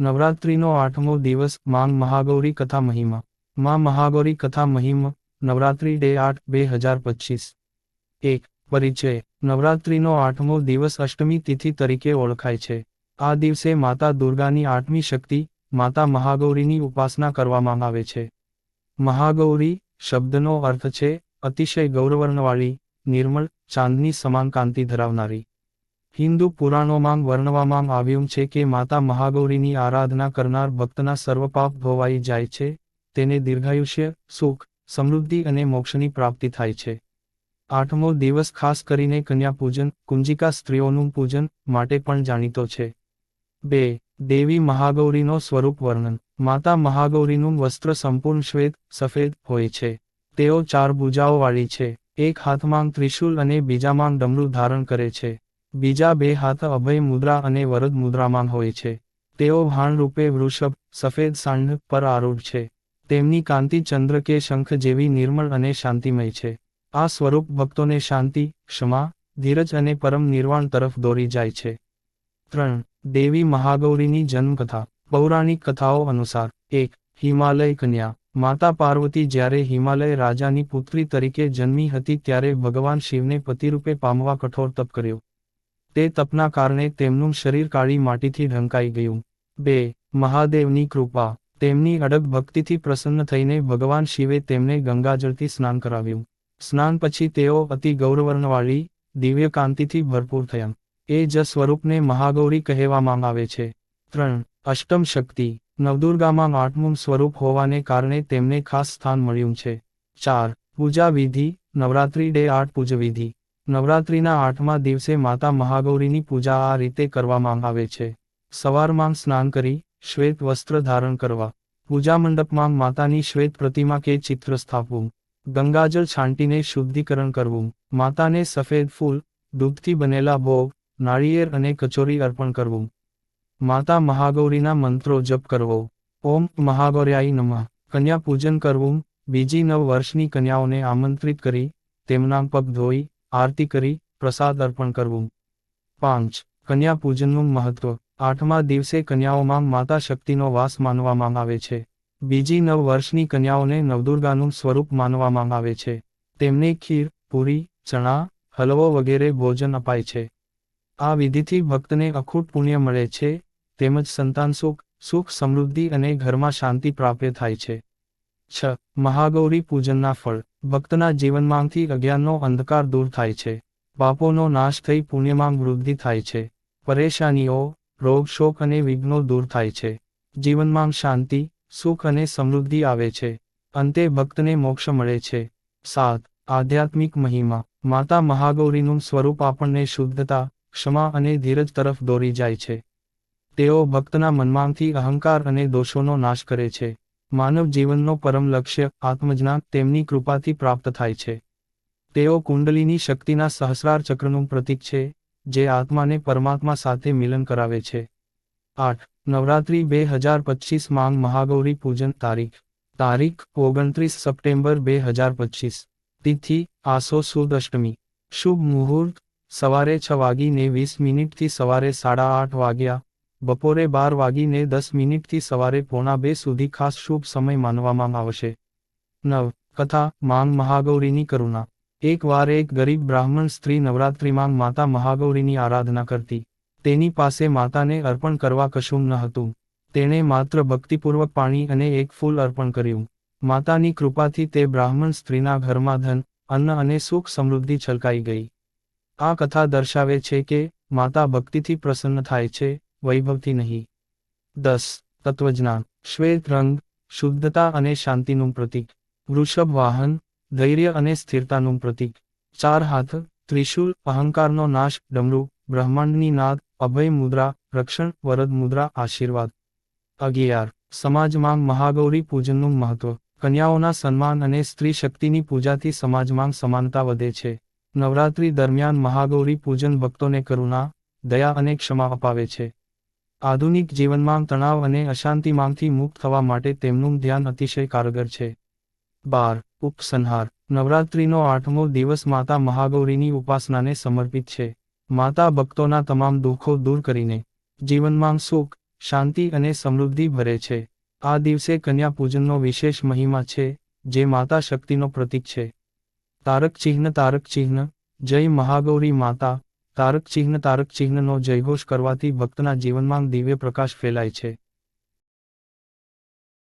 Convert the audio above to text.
નવરાત્રિનો આઠમો દિવસ માંગ મહાગૌરી કથા મહિમા. માં મહાગૌરી કથા મહિમ, નવરાત્રિ ડે આઠ, બે હજાર પચીસ. એક, પરિચય. નવરાત્રિનો આઠમો દિવસ અષ્ટમી તિથિ તરીકે ઓળખાય છે. આ દિવસે માતા દુર્ગાની આઠમી શક્તિ, માતા મહાગૌરીની ઉપાસના કરવામાં આવે છે. મહાગૌરી શબ્દનો અર્થ છે અતિશય ગૌરવર્ણવાળી, નિર્મળ, ચાંદની સમાન કાંતિ ધરાવનારી. હિન્દુ પુરાણોમાં વર્ણવામાં આવ્યું છે કે માતા મહાગૌરીની આરાધના કરનાર ભક્તના સર્વ પાપ ધોવાઈ જાય છે, તેને દીર્ઘાયુષ્ય, સુખ, સમૃદ્ધિ અને મોક્ષની પ્રાપ્તિ થાય છે. આઠમો દિવસ ખાસ કરીને કન્યા પૂજન, કુંજિકા સ્ત્રીઓનું પૂજન માટે પણ જાણીતો છે. બે, દેવી મહાગૌરીનો સ્વરૂપ વર્ણન. માતા મહાગૌરીનું વસ્ત્ર સંપૂર્ણ શ્વેત, સફેદ હોય છે. તેઓ ચાર ભૂજાઓવાળી છે. એક હાથમાં ત્રિશૂલ અને બીજામાં ડમરું ધારણ કરે છે. બીજા બે હાથ અભય મુદ્રા અને વરદ મુદ્રામાં હોય છે. તેઓ ભાણરૂપે વૃષભ, સફેદ સાંઢ પર આરૂઢ છે. તેમની કાંતિ ચંદ્ર કે શંખ જેવી નિર્મળ અને શાંતિમય છે. આ સ્વરૂપ ભક્તોને શાંતિ, ક્ષમા, ધીરજ અને પરમ નિર્વાણ તરફ દોરી જાય છે. ત્રણ. દેવી મહાગૌરીની જન્મકથા. પૌરાણિક કથાઓ અનુસાર, એક, હિમાલય કન્યા. માતા પાર્વતી જ્યારે હિમાલય રાજાની પુત્રી તરીકે જન્મી હતી ત્યારે ભગવાન શિવને પતિરૂપે પામવા કઠોર તપ કર્યું. તે તપના કારણે તેમનું શરીર કાળી માટીથી ઢંકાઈ ગયું. બે, મહાદેવની કૃપા. તેમની અડગ ભક્તિથી પ્રસન્ન થઈને ભગવાન શિવે તેમને ગંગાજળથી સ્નાન કરાવ્યું. સ્નાન પછી તેઓ અતિ ગૌરવર્ણવાળી દિવ્ય કાંતિથી ભરપૂર થયા. એ જ સ્વરૂપને મહાગૌરી કહેવામાં આવે છે. ત્રણ, અષ્ટમ શક્તિ. નવદુર્ગામાં આઠમું સ્વરૂપ હોવાને કારણે તેમને ખાસ સ્થાન મળ્યું છે. ચાર પૂજા વિધિ નવરાત્રિ ડે આઠ પૂજવિધિ. નવરાત્રિના આઠમા દિવસે માતા મહાગૌરીની પૂજા આ રીતે કરવામાં આવે છે. સવારમાં સ્નાન કરી, શ્વેત વસ્ત્ર ધારણ કરવા. પૂજા મંડપમાં માતાની શ્વેત પ્રતિમા કે ચિત્ર સ્થાપવું. ગંગાજળ છાંટીને શુદ્ધિકરણ કરવું. માતાને સફેદ ફૂલ, દૂધથી બનેલા ભોગ, નાળિયેર અને કચોરી અર્પણ કરવું. માતા મહાગૌરીના મંત્રો જપ કરવો. ઓમ મહાગૌર્યાય નમઃ. કન્યા પૂજન કરવું. બીજી નવ વર્ષની કન્યાઓને આમંત્રિત કરી, તેમના પગ ધોઈ આરતી કરી, પ્રસાદ અર્પણ કરવું. પાંચ, કન્યા પૂજનનું મહત્વ. આઠમા દિવસે કન્યાઓમાં માતા શક્તિનો વાસ માનવામાં આવે છે. બીજી નવ વર્ષની કન્યાઓને નવદુર્ગાનું સ્વરૂપ માનવામાં આવે છે. તેમને ખીર, પૂરી, ચણા, હલવો વગેરે ભોજન અપાય છે. આ વિધિથી ભક્તને અખૂટ પુણ્ય મળે છે. તેમજ સંતાન સુખ સુખ સમૃદ્ધિ અને ઘરમાં શાંતિ પ્રાપ્ય થાય છે. છ, મહાગૌરી પૂજનના ફળ. ભક્તના જીવનમાંથી અજ્ઞાનનો અંધકાર દૂર થાય છે. પાપોનો નાશ થઈ પુણ્યમાં વૃદ્ધિ થાય છે. પરેશાનીઓ, રોગ, શોક અને વિઘ્નો દૂર થાય છે. જીવનમાં શાંતિ, સુખ અને સમૃદ્ધિ આવે છે. અંતે ભક્તને મોક્ષ મળે છે. સાત, આધ્યાત્મિક મહિમા. માતા મહાગૌરીનું સ્વરૂપ આપણને શુદ્ધતા, ક્ષમા અને ધીરજ તરફ દોરી જાય છે. તેઓ ભક્તના મનમાંથી અહંકાર અને દોષોનો નાશ કરે છે. માનવ જીવનનો પરમ લક્ષ્ય આત્મજ્ઞાન તેમની કૃપાથી પ્રાપ્ત થાય છે. તેઓ કુંડલીની શક્તિના સહસ્રાર ચક્રનું પ્રતીક છે, જે આત્માને પરમાત્મા સાથે મિલન કરાવે છે. આઠ, નવરાત્રિ બે હજાર પચીસ માંગ મહાગૌરી પૂજન તારીખ. તારીખ ઓગણત્રીસ સપ્ટેમ્બર બે હજાર પચીસ. તિથિ, આસો સુદ અષ્ટમી. શુભ મુહૂર્ત, સવારે છ વાગીને વીસ મિનિટથી સવારે સાડા આઠ વાગ્યા. બપોરે બાર વાગીને દસ મિનિટથી સવારે પોણા બે સુધી ખાસ શુભ સમય માનવામાં આવશે. નવ. કથા. માંગ મહાગૌરીની કરુણા. એક વાર એક ગરીબ બ્રાહ્મણ સ્ત્રી નવરાત્રિમાં માતા મહાગૌરીની આરાધના કરતી. તેની પાસે માતાને અર્પણ કરવા કશું ન હતું. તેણે માત્ર ભક્તિપૂર્વક પાણી અને એક ફૂલ અર્પણ કર્યું. માતાની કૃપાથી તે બ્રાહ્મણ સ્ત્રીના ઘરમાં ધન, અન્ન અને સુખ સમૃદ્ધિ છલકાઈ ગઈ. આ કથા દર્શાવે છે કે માતા ભક્તિથી પ્રસન્ન થાય છે વૈભવથી નહીં. દસ, તત્વજ્ઞાન. શ્વેત રંગ, શુદ્ધતા અને શાંતિનું પ્રતીક. વૃષભ વાહન, ધૈર્ય અને સ્થિરતાનું પ્રતીક. ચાર હાથ, ત્રિશૂલ, અહંકારનો નાશ, ડમરૂ, બ્રહ્માંડની નાદ, અભય મુદ્રા, રક્ષણ, વરદ મુદ્રા, આશીર્વાદ. અગિયાર સમાજમાં મહાગૌરી પૂજનનું મહત્વ. કન્યાઓના સન્માન અને સ્ત્રી શક્તિની પૂજાથી સમાજમાં સમાનતા વધે છે. નવરાત્રી દરમિયાન મહાગૌરી પૂજન ભક્તોને કરુણા, દયા અને ક્ષમા અપાવે છે. આધુનિક જીવનમાં તણાવ અને અશાંતિમાંથી મુક્ત થવા માટે તેમનું ધ્યાન અતિશય કારગર છે. બાર, ઉપસંહાર. નવરાત્રિનો આઠમો દિવસ માતા મહાગૌરીની ઉપાસનાને સમર્પિત છે. માતા ભક્તોના તમામ દુઃખો દૂર કરીને જીવનમાં સુખ, શાંતિ અને સમૃદ્ધિ ભરે છે. આ દિવસે કન્યા પૂજનનો વિશેષ મહિમા છે, જે માતા શક્તિનો પ્રતીક છે. તારક ચિહ્ન તારક ચિહ્ન. જય મહાગૌરી માતા. તારક ચિહ્ન તારક ચિહ્નનો જયઘોષ કરવાથી ભક્તના જીવનમાં દિવ્ય પ્રકાશ ફેલાય છે.